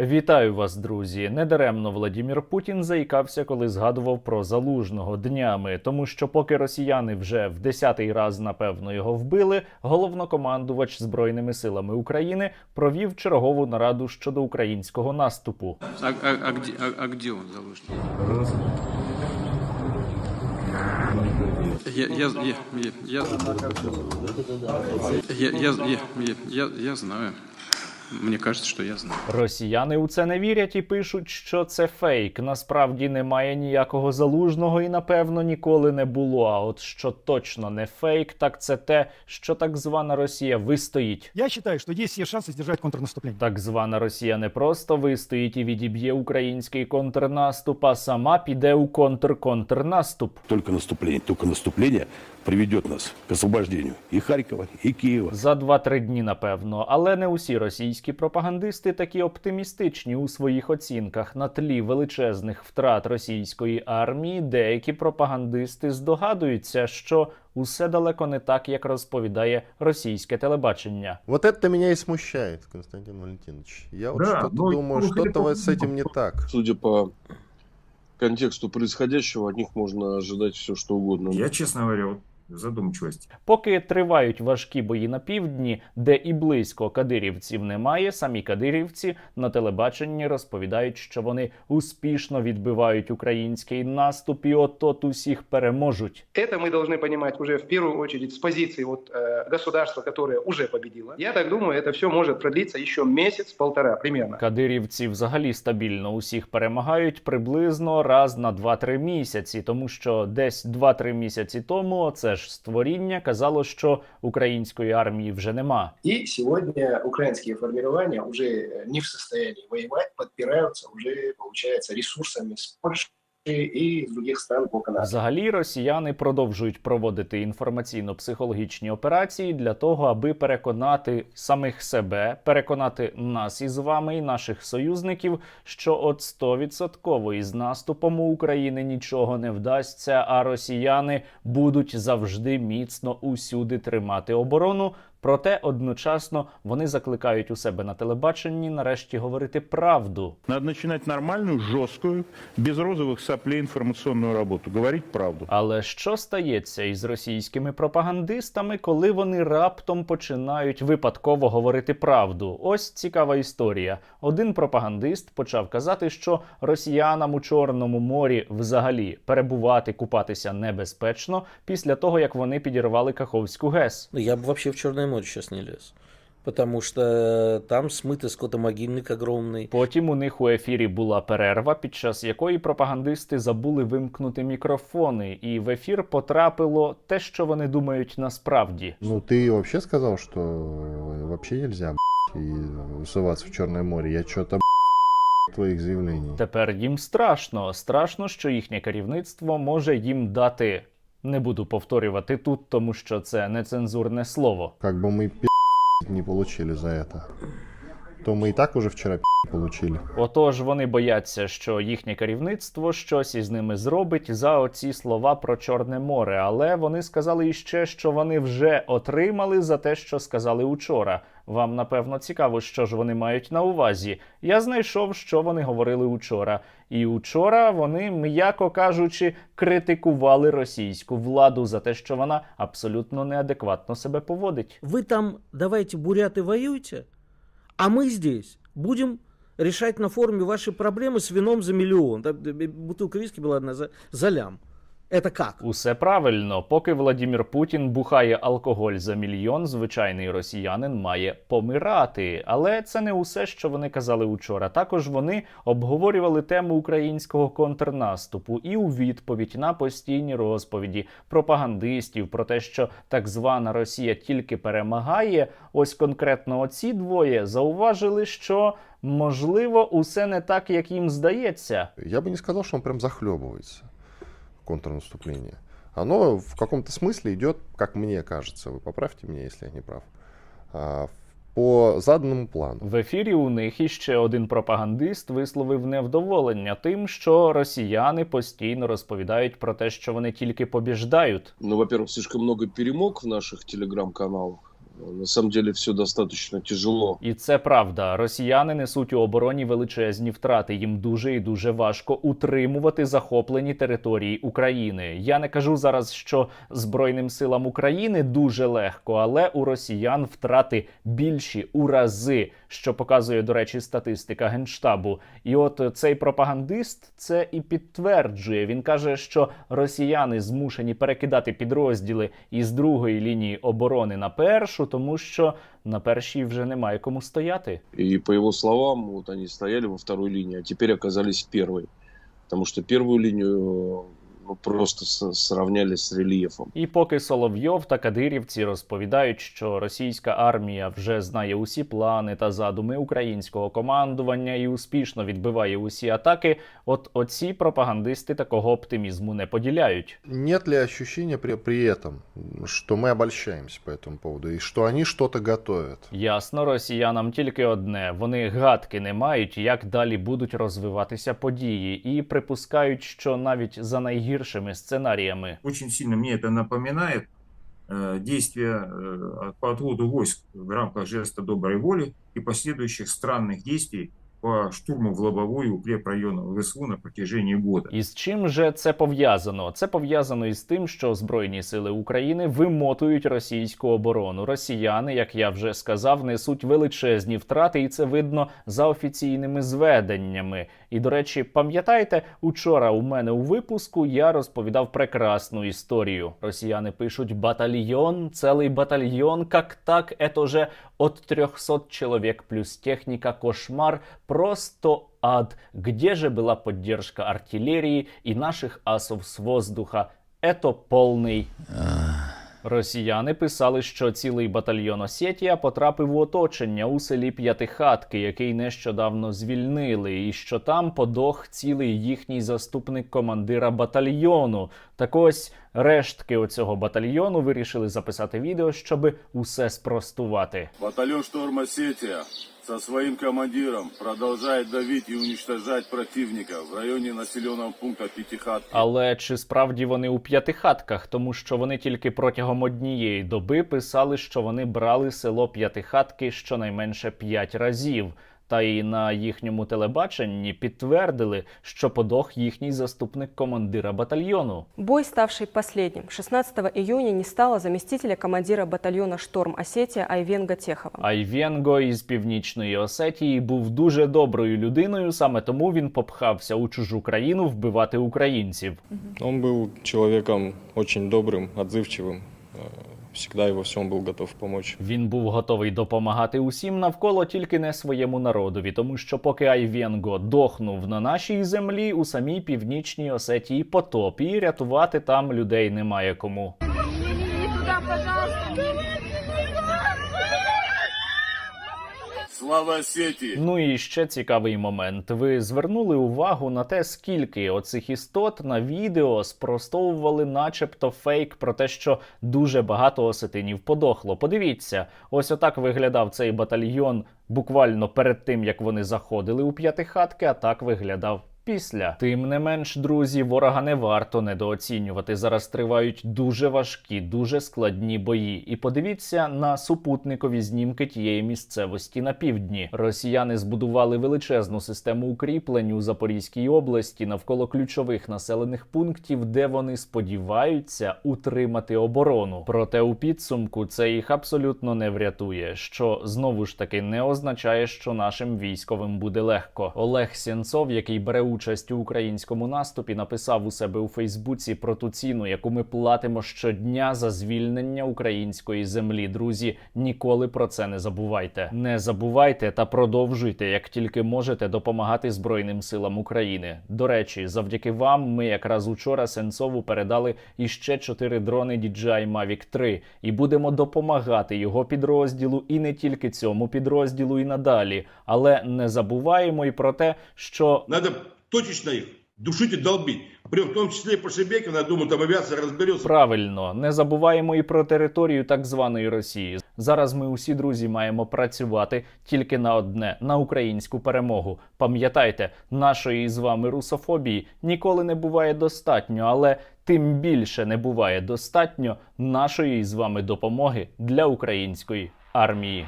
Вітаю вас, друзі! Недаремно Владімір Путін заїкався, коли згадував про залужного днями, тому що поки росіяни вже в десятий раз напевно його вбили, головнокомандувач збройними силами України провів чергову нараду щодо українського наступу. А, а, а где, а, а где он заложен? Я, я, я, я, я, я, я, я, я, я, я знаю. Мне кажется, что я знаю. Росіяни у це не вірять і пишуть, що це фейк. Насправді немає ніякого залужного і напевно ніколи не було. А от що точно не фейк, так це те, що так звана Росія вистоїть. Я считаю, что есть все шансы сдержать контрнаступление. Так звана Росія не просто вистоїть і відіб'є український контрнаступ, а сама піде у контр-контрнаступ. Только наступление, только наступление приведет нас к освобождению и Харькова, и Киева. За 2-3 дні, напевно, але не усі російські пропагандисти такі оптимістичні у своїх оцінках на тлі величезних втрат російської армії. Деякі пропагандисти здогадуються, що усе далеко не так, як розповідає російське телебачення. Вот это меня и смущает, Константин Валентинович. Я вот Да, что-то ну, думаю, ну, что-то вот это- с этим не так. Судя по контексту происходящего, от них можно ожидать все, что угодно. Я, честно говоря, вот в задумчивости. Поки тривають важкі бої на півдні, де і близько кадирівців немає, самі кадирівці на телебаченні розповідають, що вони успішно відбивають український наступ і от-от усіх переможуть. Это мы должны понимать уже в первую очередь с позиции вот, э, государства, которое уже победило. Я так думаю, это все может продлиться еще месяц-полтора примерно. Кадирівці взагалі стабільно усіх перемагають приблизно раз на 2-3 місяці, тому що десь 2-3 місяці тому це теж створіння казало, що української армії вже нема. І сьогодні українські формування вже е, не в стані воювати, підпираються вже виходить, ресурсами з Польщі и из других стран по Канаде. Взагалі, росіяни продовжують проводити інформаційно-психологічні операції для того, аби переконати самих себе, переконати нас із вами і наших союзників, що от 100% із наступом у України нічого не вдасться, а росіяни будуть завжди міцно усюди тримати оборону. Проте одночасно вони закликають у себе на телебаченні нарешті говорити правду. Надо начинать нормальную, жесткую, без розовых соплей информационную работу. Говорить правду. Але що стається із російськими пропагандистами, коли вони раптом починають випадково говорити правду? Ось цікава історія. Один пропагандист почав казати, що росіянам у Чорному морі взагалі перебувати, купатися небезпечно після того, як вони підірвали Каховську ГЕС. Ну, Я бы вообще в Черное море сейчас не лез. Потому что там смытый скотомогильник огромный. Потім у них у ефірі була перерва, під час якої пропагандисти забули вимкнути мікрофони, і в ефір потрапило те, що вони думають насправді. Ну, ты вообще сказал, что э, вообще нельзя б***ь, и усываться в Черное море. Я что-то твоих заявлений. Тепер їм страшно. Страшно, що їхнє керівництво може їм дати. Не буду повторювати тут, тому що це нецензурне слово. Как бы мы пи*** не получили за это. То мы и так уже вчера пи*** получили. Отож, вони бояться, що їхнє керівництво щось із ними зробить за оці слова про Чорне море. Але вони сказали іще, що вони вже отримали за те, що сказали учора. Вам напевно цікаво, що ж вони мають на увазі. Я знайшов, що вони говорили учора. І учора вони, м'яко кажучи, критикували російську владу за те, що вона абсолютно неадекватно себе поводить. Вы там давайте, буряты, воюйте, а мы здесь будем решать на форуме ваши проблемы с вином за миллион. Там, э, Бутылка виски была одна за, за лям. Это как? Усе правильно. Поки Владімір Путін бухає алкоголь за мільйон, звичайний росіянин має помирати. Але це не усе, що вони казали учора. Також вони обговорювали тему українського контрнаступу і у відповідь на постійні розповіді пропагандистів про те, що так звана Росія тільки перемагає. Ось конкретно оці двоє зауважили, що можливо усе не так, як їм здається. Я бы не сказал, что он прям захлебывается контрнаступление. Оно в каком-то смысле идет, как мне кажется, вы поправьте меня, если я не прав, а, по заданному плану. В ефірі у них іще один пропагандист висловив невдоволення тим, що росіяни постійно розповідають про те, що вони тільки побіждають. Ну, во-первых, слишком много перемог в наших телеграм-каналах. На самом деле все достаточно тяжело. І це правда. Росіяни несуть у обороні величезні втрати. Їм дуже і дуже важко утримувати захоплені території України. Я не кажу зараз, що Збройним силам України дуже легко, але у росіян втрати більші у рази, що показує, до речі, статистика генштабу. І от цей пропагандист це і підтверджує. Він каже, що росіяни змушені перекидати підрозділи із другої лінії оборони на першу, тому що на першій вже немає кому стояти. И по его словам, вот они стояли во второй линии, а теперь оказались в первой. Потому что первую линию ну, просто с- сравняли с рельефом. І поки Соловйов та кадирівці розповідають, що російська армія вже знає усі плани та задуми українського командування і успішно відбиває усі атаки, от оці пропагандисти такого оптимізму не поділяють. Нет ли ощущения при, при этом, что мы обольщаемся по этому поводу и что они что-то готовят? Ясно, росіянам тільки одне: вони гадки не мають, як далі будуть розвиватися події, і припускають, що навіть за найгіршими сценаріями Очень сильно мне это напоминает э, действия э, по отводу войск в рамках жеста доброй воли и последующих странных действий по штурму в лобовую укрепрайона ВСУ на протяжении года. І з чим же це пов'язано? Це пов'язано із тим, що Збройні сили України вимотують російську оборону. Росіяни, як я вже сказав, несуть величезні втрати, і це видно за офіційними зведеннями. І до речі, пам'ятаєте, учора у мене у випуску я розповідав прекрасну історію. Росіяни пишуть батальйон, цілий батальйон, як так, это же от 300 человек плюс техника, кошмар, просто ад. Где же была поддержка артиллерии и наших асов с воздуха? Это полный. Росіяни писали, що цілий батальйон Осетія потрапив у оточення у селі П'ятихатки, який нещодавно звільнили, і що там подох цілий їхній заступник командира батальйону. Так ось рештки оцього батальйону вирішили записати відео, щоб усе спростувати. Батальон «Шторм Осетия» со своим командиром продолжает давить и уничтожать противника в районе населенного пункта Пятихатки. Але чи справді вони у п'ятихатках, тому що вони тільки протягом однієї доби писали, що вони брали село П'ятихатки щонайменше п'ять разів Та й на їхньому телебаченні підтвердили, що подох їхній заступник командира батальйону. Бой, ставший последним, 16 июня не стало заместителя командира батальона «Шторм Осетия» Айвенга Техова. Айвенго із північної Осетії був дуже доброю людиною, саме тому він попхався у чужу країну вбивати українців. Он был человеком очень добрым, отзывчивым. э, Всегда и во всьому був готов помочь. Він був готовий допомагати усім навколо, тільки не своєму народові, тому що поки Айвенго дохнув на нашій землі, у самій північній Осетії потопі, рятувати там людей немає кому. Слава Сіті. Ну і ще цікавий момент. Ви звернули увагу на те, скільки оцих істот на відео спростовували, начебто, фейк про те, що дуже багато осетинів подохло. Подивіться, ось отак виглядав цей батальйон буквально перед тим, як вони заходили у п'ятихатки, а так виглядав. Після тим не менш, друзі, ворога не варто недооцінювати. Зараз тривають дуже важкі, дуже складні бої. І подивіться на супутникові знімки тієї місцевості на півдні. Росіяни збудували величезну систему укріплень у Запорізькій області навколо ключових населених пунктів, де вони сподіваються утримати оборону. Проте у підсумку це їх абсолютно не врятує, що знову ж таки не означає, що нашим військовим буде легко. Олег Сєнцов, який бере участь у українському наступі, написав у себе у Фейсбуці про ту ціну, яку ми платимо щодня за звільнення української землі. Друзі, ніколи про це не забувайте. Не забувайте та продовжуйте, як тільки можете, допомагати Збройним силам України. До речі, завдяки вам ми якраз учора Сенцову передали іще чотири дрони DJI Mavic 3 і будемо допомагати його підрозділу і не тільки цьому підрозділу і надалі. Але не забуваємо і про те, що Надо точечно их душить и долбить. При в том числе и по Шебекину, я думаю, там авиация разберется. Правильно, не забуваємо і про територію так званої Росії. Зараз ми усі друзі маємо працювати тільки на одне на українську перемогу. Пам'ятайте, нашої з вами русофобії ніколи не буває достатньо, але тим більше не буває достатньо нашої з вами допомоги для української армії.